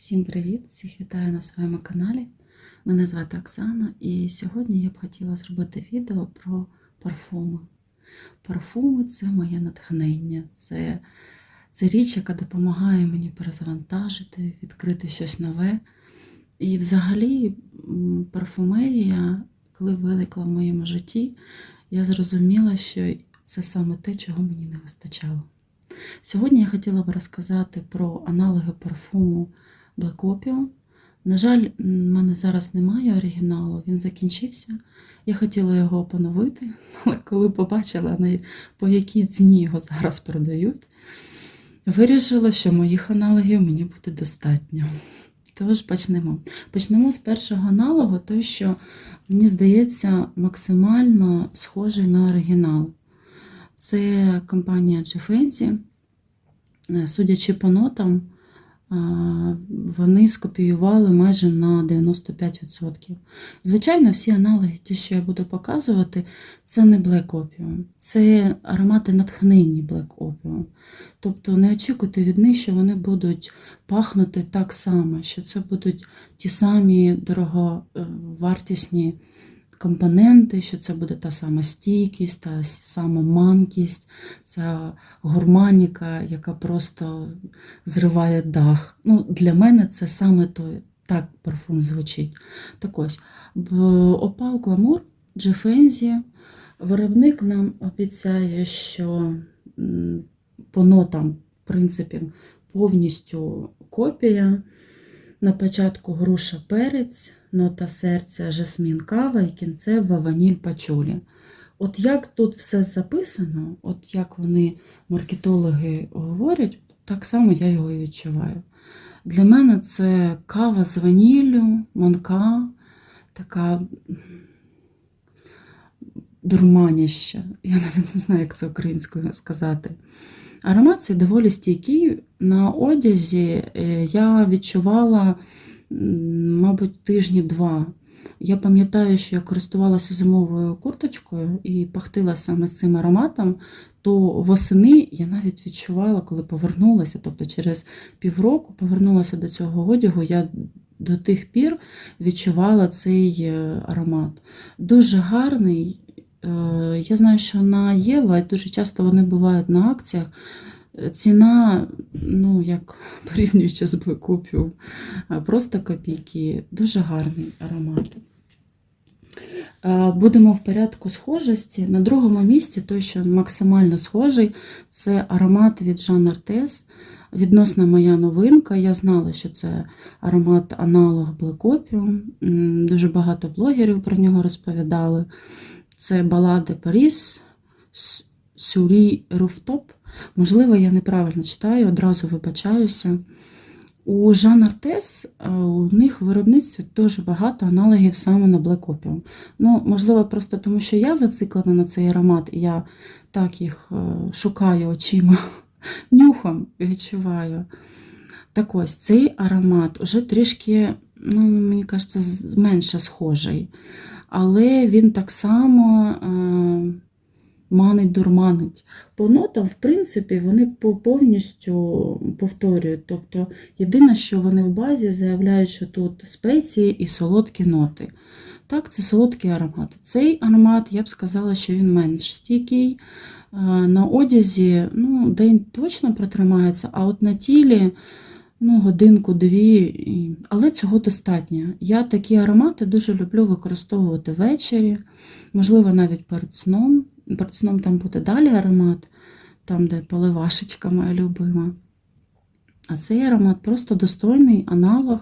Всім привіт! Всіх вітаю на своєму каналі. Мене звати Оксана, і сьогодні я б хотіла зробити відео про парфуми. Парфуми це моє натхнення, це, це річ, яка допомагає мені перезавантажити, відкрити щось нове. І взагалі парфумерія, коли виникла в моєму житті, я зрозуміла, що це саме те, чого мені не вистачало. Сьогодні я хотіла б розказати про аналоги парфуму Black Opium. На жаль, в мене зараз немає оригіналу, він закінчився. Я хотіла його поновити, але коли побачила, по якій ціні його зараз продають, вирішила, що моїх аналогів мені буде достатньо. Тож почнемо. Почнемо з першого аналогу, той, що мені здається максимально схожий на оригінал. Це компанія Джефензі. Е, Судячи по нотам, вони скопіювали майже на 95%. Звичайно, всі аналоги, ті, що я буду показувати, це не Black Opium, це аромати натхненні Black Opium. Тобто не очікуйте від них, що вони будуть пахнути так само, що це будуть ті самі дороговартісні компоненти, що це буде та сама стійкість, та сама манкість, ця гурманіка, яка просто зриває дах. Ну, Для мене це саме той, так парфум звучить. Так ось, Опал Гламур Джефензі виробник нам обіцяє, що по нотам, в принципі, повністю копія. На початку груша перець, нота серця, жасмін кава і кінцева ваніль пачулі. От як тут все записано, от як вони, маркетологи, говорять, так само я його і відчуваю. Для мене це кава з ваніллю, манка, така дурманіща. Я навіть не знаю, як це українською сказати. Аромат цей доволі стійкий. На одязі е, я відчувала, мабуть, тижні два. Я пам'ятаю, що я користувалася зимовою курточкою і пахтила саме цим ароматом, то восени я навіть відчувала, коли повернулася, тобто через півроку повернулася до цього одягу, я до тих пір відчувала цей е, аромат. Дуже гарний. Е, Я знаю, що на Єва дуже часто вони бувають на акціях. Ціна, ну, як порівнюючи з Opium, е, просто копійки. Дуже гарний аромат. Е, Будемо в порядку схожості. На другому місці, той, що максимально схожий, це аромат від Jean Artes. Відносно моя новинка. Я знала, що це аромат аналог Black Opium. М, Дуже багато блогерів про нього розповідали. Це балади Паріс, Сюрі Руфтоп. Можливо, я неправильно читаю, одразу вибачаюся. У Жан Артес е, у них в виробництві дуже багато аналогів саме на Black Opium. Ну, можливо, просто тому, що я зациклена на цей аромат, і я так їх е, шукаю очима, нюхом відчуваю. Так ось цей аромат уже трішки, ну, мені кажеться, менше схожий. Але він так само е, манить, дурманить. По нотам, в принципі, вони повністю повторюють. Тобто, єдине, що вони в базі заявляють, що тут спеції і солодкі ноти. Так, це солодкий аромат. Цей аромат, я б сказала, що він менш стійкий. Е, На одязі ну, день точно протримається, а от на тілі ну, годинку-дві. Але цього достатньо. Я такі аромати дуже люблю використовувати ввечері, можливо, навіть перед сном. Перед там буде далі аромат, там, де поливашечка моя любима. А цей аромат просто достойний аналог,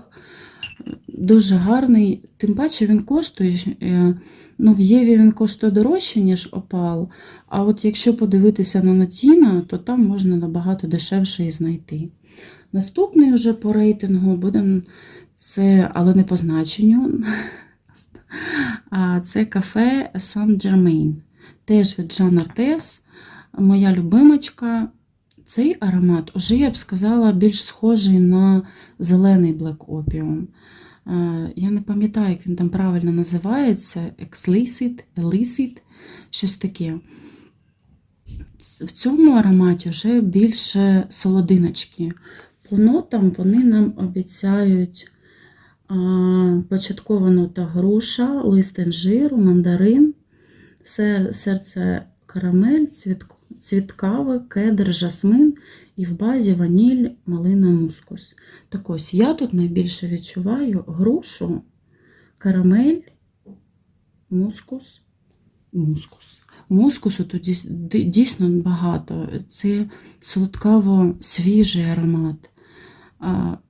дуже гарний. Тим паче він коштує. е, Ну, в Єві він коштує дорожче, ніж опал. А от якщо подивитися на Натіна, то там можна набагато дешевше і знайти. Наступний вже по рейтингу буде це, але не по значенню. А Це кафе Saint-Germain. Теж від Jean Artes. Моя любимочка. Цей аромат уже, я б сказала, більш схожий на зелений Black Opium. Е, Я не пам'ятаю, як він там правильно називається. Explicit, Illicit, щось таке. В цьому ароматі вже більше солодиночки. По нотам вони нам обіцяють початкова нота груша, лист інжиру, мандарин, серце карамель, цвіт, цвіт кедр, жасмин і в базі ваніль, малина, мускус. Так ось я тут найбільше відчуваю грушу, карамель, мускус, мускус. Мускусу тут дійсно багато. Це солодкаво свіжий аромат,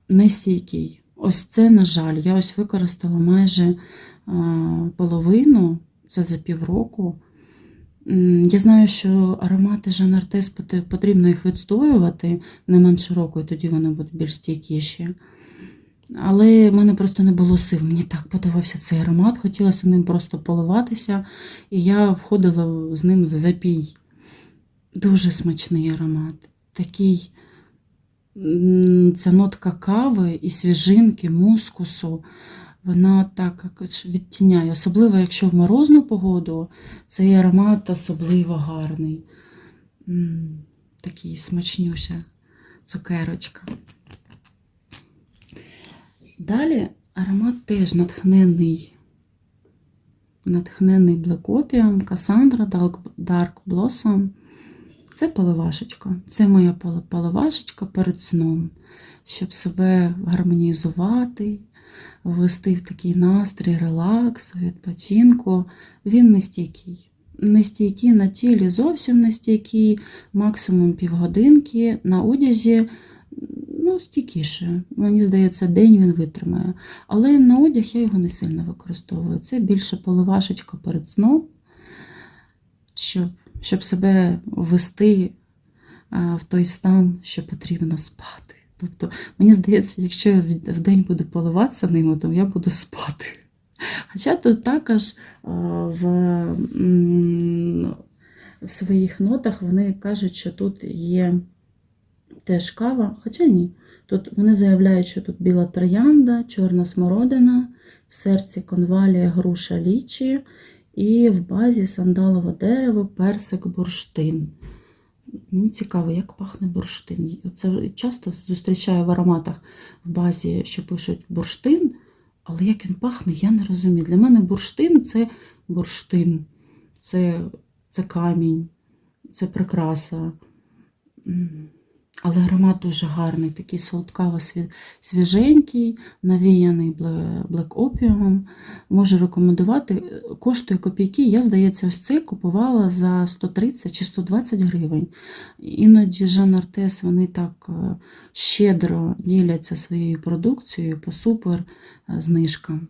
нестійкий. Ось це, на жаль, я ось використала майже половину, це за півроку. Я знаю, що аромати Жан Артес потрібно їх відстоювати не менше року, і тоді вони будуть більш стійкіші. Але в мене просто не було сил. Мені так подобався цей аромат, хотілося ним просто поливатися, і я входила з ним в запій. Дуже смачний аромат. Такий ця нотка кави і свіжинки, мускусу. Вона так якось відтіняє. Особливо, якщо в морозну погоду, цей аромат особливо гарний. Такий смачнюща цукерочка. Далі аромат теж натхнений. Натхнений Cassandra, Dark, Dark Blossom. Це поливашечка. Це моя поливашечка перед сном, щоб себе гармонізувати, ввести в такий настрій релаксу, відпочинку. Він не стійкий. Не стійкий на тілі, зовсім не стійкий, максимум півгодинки. На одязі ну, стійкіше. Мені здається, день він витримає. Але на одяг я його не сильно використовую. Це більше поливашечка перед сном, щоб, щоб себе ввести в той стан, що потрібно спати. Тобто, мені здається, якщо я в- день буду поливатися ним, то я буду спати. Хоча тут також в, в своїх нотах вони кажуть, що тут є теж кава, хоча ні. Тут вони заявляють, що тут біла троянда, чорна смородина, в серці конвалія, груша лічі, і в базі сандалове дерево, персик, бурштин. Мені цікаво, як пахне бурштин. Це часто зустрічаю в ароматах в базі, що пишуть бурштин, але як він пахне, я не розумію. Для мене бурштин це бурштин, це, це камінь, це прикраса. Але аромат дуже гарний, такий солодкаво свіженький, навіяний Black Opium. Можу рекомендувати. Коштує копійки. Я, здається, ось це купувала за 130 чи 120 гривень. Іноді Жан Артес вони так е, щедро діляться своєю продукцією по супер е, знижкам.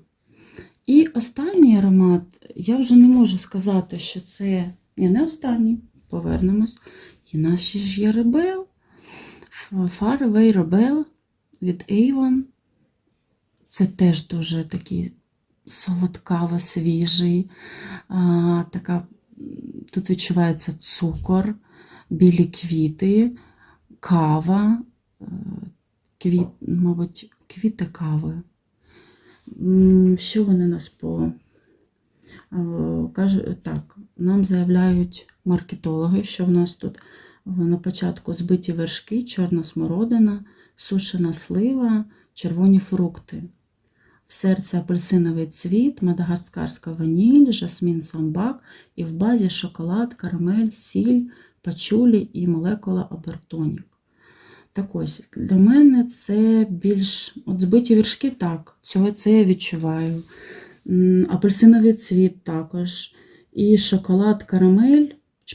І останній аромат, я вже не можу сказати, що це ні, не останній, повернемось. І наші ж є. Far Away Rebel від Avon. Це теж дуже такий солодкаво свіжий. А, така, тут відчувається цукор, білі квіти, кава, е, квіт, мабуть, квіти кави. Що вони нас по. Е, Каже, так, нам заявляють маркетологи, що в нас тут на початку збиті вершки, чорна смородина, сушена слива, червоні фрукти. В серці апельсиновий цвіт, мадагаскарська ваніль, жасмін самбак і в базі шоколад, карамель, сіль, пачулі і молекула абертонік. Так ось, для мене це більш от збиті віршки, так, цього це я відчуваю. Апельсиновий цвіт також. І шоколад, карамель,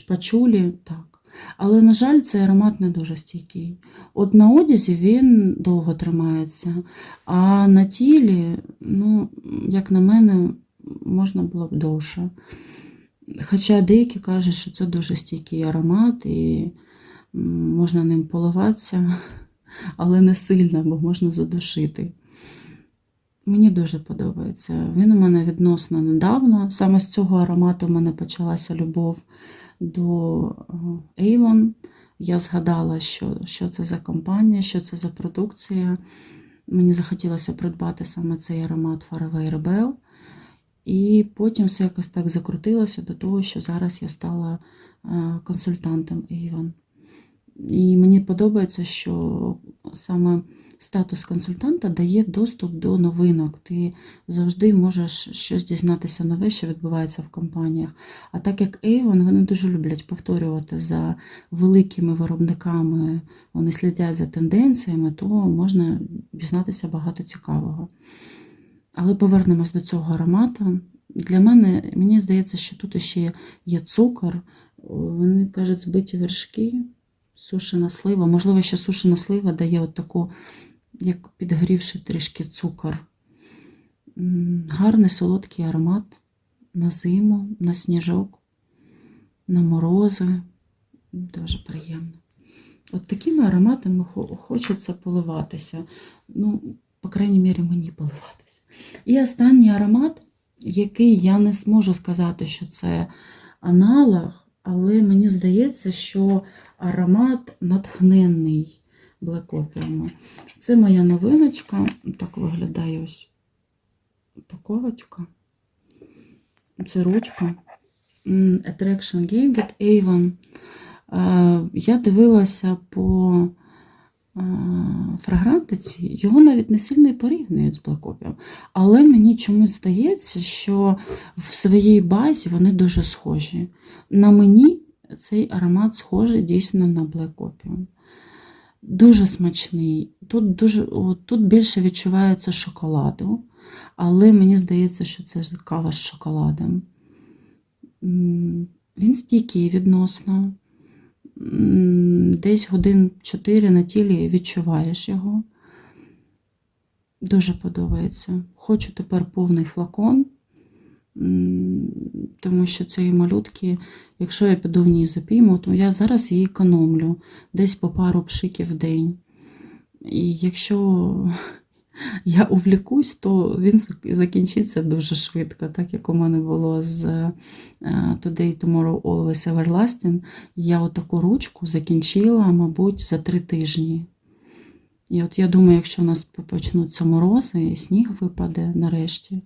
пачулі, так. Але, на жаль, цей аромат не дуже стійкий. От на одязі він довго тримається, а на тілі, ну, як на мене, можна було б довше. Хоча деякі кажуть, що це дуже стійкий аромат і можна ним поливатися, але не сильно, бо можна задушити. Мені дуже подобається. Він у мене відносно недавно. Саме з цього аромату в мене почалася любов до е, Avon. Я згадала, що, що це за компанія, що це за продукція. Мені захотілося придбати саме цей аромат Faraway Rebel. І потім все якось так закрутилося до того, що зараз я стала е, консультантом Avon. І мені подобається, що саме статус консультанта дає доступ до новинок. Ти завжди можеш щось дізнатися нове, що відбувається в компаніях. А так як Avon, вони дуже люблять повторювати за великими виробниками, вони слідять за тенденціями, то можна дізнатися багато цікавого. Але повернемось до цього аромату. Для мене, мені здається, що тут ще є цукор. Вони кажуть, збиті вершки, сушена слива. Можливо, ще сушена слива дає от таку, як підгрівши трішки цукор. Гарний солодкий аромат на зиму, на сніжок, на морози. Дуже приємно. От такими ароматами хочеться поливатися. Ну, по крайній мірі, мені поливатися. І останній аромат, який я не зможу сказати, що це аналог, але мені здається, що аромат натхненний Opium. Це моя новиночка. Так виглядає ось упаковочка. Це ручка. Attraction Game від Avon. Е, Я дивилася по е, фрагрантиці, його навіть не сильно і порівнюють з Black Але мені чомусь здається, що в своїй базі вони дуже схожі. На мені цей аромат схожий дійсно на Black Opium. Дуже смачний. Тут, дуже, от, тут більше відчувається шоколаду, але мені здається, що це кава з шоколадом. Він стійкий відносно. Десь годин 4 на тілі відчуваєш його. Дуже подобається. Хочу тепер повний флакон, тому що цієї малютки, якщо я піду в ній запійму, то я зараз її економлю десь по пару пшиків в день. І якщо я увлікусь, то він закінчиться дуже швидко, так як у мене було з е, Today, Tomorrow, Always Everlasting. Я отаку ручку закінчила, мабуть, за три тижні. І от я думаю, якщо у нас почнуться морози і сніг випаде нарешті,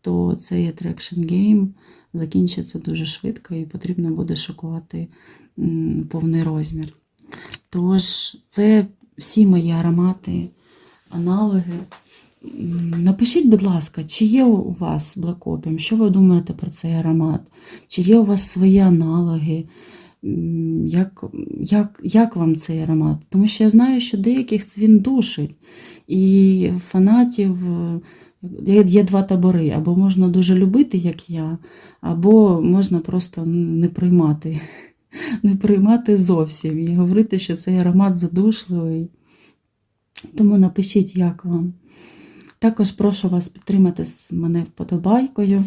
то цей Attraction Game закінчиться дуже швидко і потрібно буде шокувати повний розмір. Тож, це всі мої аромати, аналоги. Напишіть, будь ласка, чи є у вас Black Opium? Що ви думаєте про цей аромат? Чи є у вас свої аналоги? Як, як, як вам цей аромат? Тому що я знаю, що деяких він душить. І фанатів є, два табори. Або можна дуже любити, як я, або можна просто не приймати. Не приймати зовсім і говорити, що цей аромат задушливий. Тому напишіть, як вам. Також прошу вас підтримати мене вподобайкою.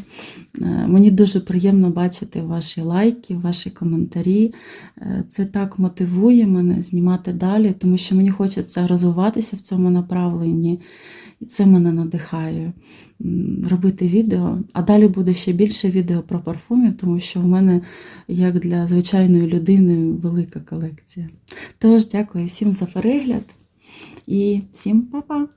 Е, Мені дуже приємно бачити ваші лайки, ваші коментарі. Е, Це так мотивує мене знімати далі, тому що мені хочеться розвиватися в цьому направленні. І це мене надихає робити відео. А далі буде ще більше відео про парфумів, тому що в мене, як для звичайної людини, велика колекція. Тож, дякую всім за перегляд і всім па-па!